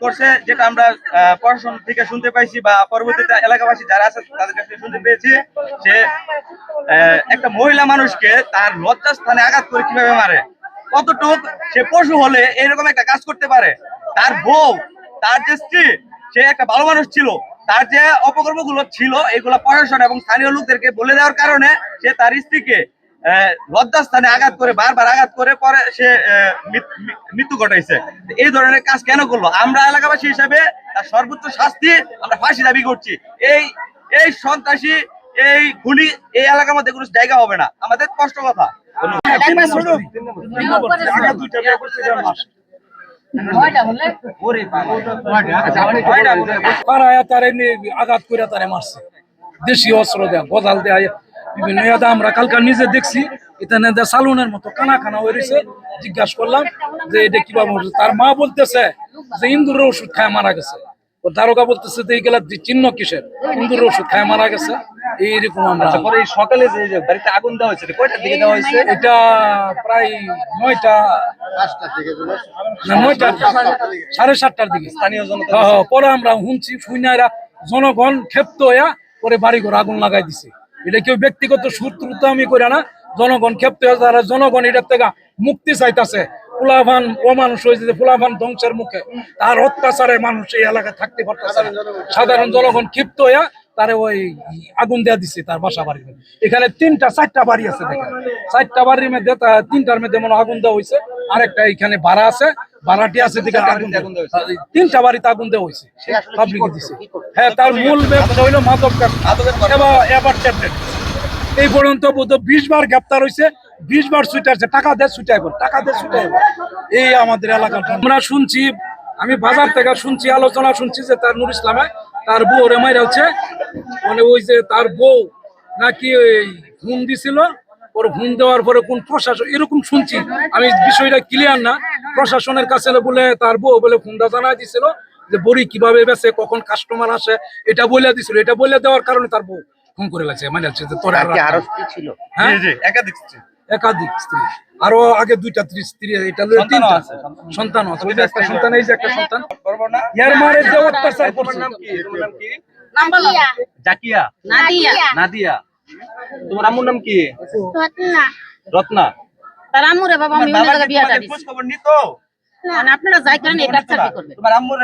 করছে যেটা আমরা প্রশাসন থেকে শুনতে পাইছি বা পরবর্তীতে এলাকাবাসী যারা আছে তাদের কাছে শুনতে পেয়েছি আহ, একটা মহিলা মানুষকে তার লজ্জার স্থানে আঘাত করে কীভাবে মারে? কতটুক সে পশু হলে এরকম একটা কাজ করতে পারে। তার বউ তার যে স্ত্রী সে একটা ভালো মানুষ ছিল। তার যে অপকর্মগুলো ছিল এগুলো প্রশাসন এবং স্থানীয় লোকদেরকে বলে দেওয়ার কারণে সে তার স্ত্রীকে লজ্জাস্থানে আঘাত করে বারবার আঘাত করে পরে সে মৃত্যু ঘটাইছে। এই ধরনের কাজ কেন করল? আমরা এলাকাবাসী হিসাবে তার সর্বোচ্চ শাস্তি আমরা ফাঁসি দাবি করছি। এই এই সন্ত্রাসী এই গুলি এই এলাকার মধ্যে কোনো জায়গা হবে না। আমাদের স্পষ্ট কথা। নিয়ে আঘাত করে তারে মারছে। দেশি অস্ত্র দেয় গজাল দেয়া বিভিন্ন। আমরা কালকা নিজে দেখছি এখানে দে সালুনের মতো কানা কানা হয়ে রয়েছে। জিজ্ঞাসা করলাম যে এটা কীভাবে হচ্ছে তার মা বলতেছে যে ইন্দুরের ওষুধ খায় মারা গেছে। ও দারোগা বলতেছে যে এইগুলা চিহ্ন কিসের? ইন্দুরের ওষুধ খায় মারা গেছে। এইরকম আমরা আচ্ছা সকালে যে যে বাড়িতে আগুন দেওয়া হয়েছে কয়টার দিকে দেওয়া হয়েছে? এটা প্রায় নয়টা নয়টা সাড়ে সাতটার দিকে। স্থানীয় জনতা হ্যাঁ, হ্যাঁ, পরে আমরা শুনছি শুনাইরা জনগণ ক্ষেপ্ত হইয়া পরে বাড়ি ঘর আগুন লাগাই দিছে। এটা কেউ ব্যক্তিগত শত্রুতা আমি করে না জনগণ ক্ষেপ্ত যারা জনগণ এটার থেকে মুক্তি চাইতাছে। ফুলাভান অমানুষ হয়েছে ফুলাভান ধ্বংসের মুখে। তার অত্যাচারে মানুষ এই এলাকায় থাকতে পারতেছে সাধারণ জনগণ ক্ষিপ্ত হইয়া তারে ওই আগুন দেয়া দিছে তার বাসা বাড়ির। এখানে তিনটা চারটা বাড়ি আছে দেখেন। চারটা বাড়ির মধ্যে তিনটার মধ্যে মনে আগুন দেওয়া হয়েছে। আরেকটা এখানে ভাড়া আছে ভাড়াটি আছে দিকে দেওয়া। দেওয়া তিনটা বাড়িতে আগুন দেওয়া হয়েছে। পাবলিকে দিছে। হ্যাঁ তার মূল ব্যবসা হইল মাদক এবার ট্যাবলেট এই পর্যন্ত বোধ বিশ বার গ্রেপ্তার হয়েছে বিশ বার ছুটাচ্ছে টাকা দিয়ে ছুটাইব টাকা দিয়ে ছুটাইব এই আমাদের এলাকার আমরা শুনছি, আমি বাজার থেকে শুনছি, আলোচনা শুনছি যে তার নুর ইসলামে তার বউ রে মাইরা হচ্ছে মানে ওই যে তার বউ নাকি ওই ফোন দিছিল, ওর ফোন দেওয়ার পরে কোন প্রশাসন এরকম শুনছি। আমি বিষয়টা ক্লিয়ার না। প্রশাসনের কাছে বলে তার বউ বলে ফোনটা জানাই দিছিল যে বড়ি কীভাবে বেছে কখন কাস্টমার আসে, এটা বলে দিছিল। এটা বলে দেওয়ার কারণে তার বউ ফোন করে লাগছে মানে হচ্ছে যে তোর আর হবে। ছিল? হ্যাঁ? জি একাধিক স্ত্রী। একাধিক স্ত্রী। আরও আগে দুইটা স্ত্রী স্ত্রী এটা তিনটা। আছে, সন্তান। আছে। ওই যে একটা সন্তান এই যে একটা সন্তান। করব না? ইয়ার মারে যে অত্যাচার করছে। নাম কি? তোমার নাম কি? নাদিয়া জাকিয়া। নাদিয়া। নাদিয়া। তোমার আম্মুর নাম কি? রত্না। রত্না। তার আম্মুরে বাবা আমি অন্য জায়গায় কি দিছি। খোঁজ খবর নিতো? মানে আপনারা যাই করেন এটা চাকরি করবে। তোমার আম্মুর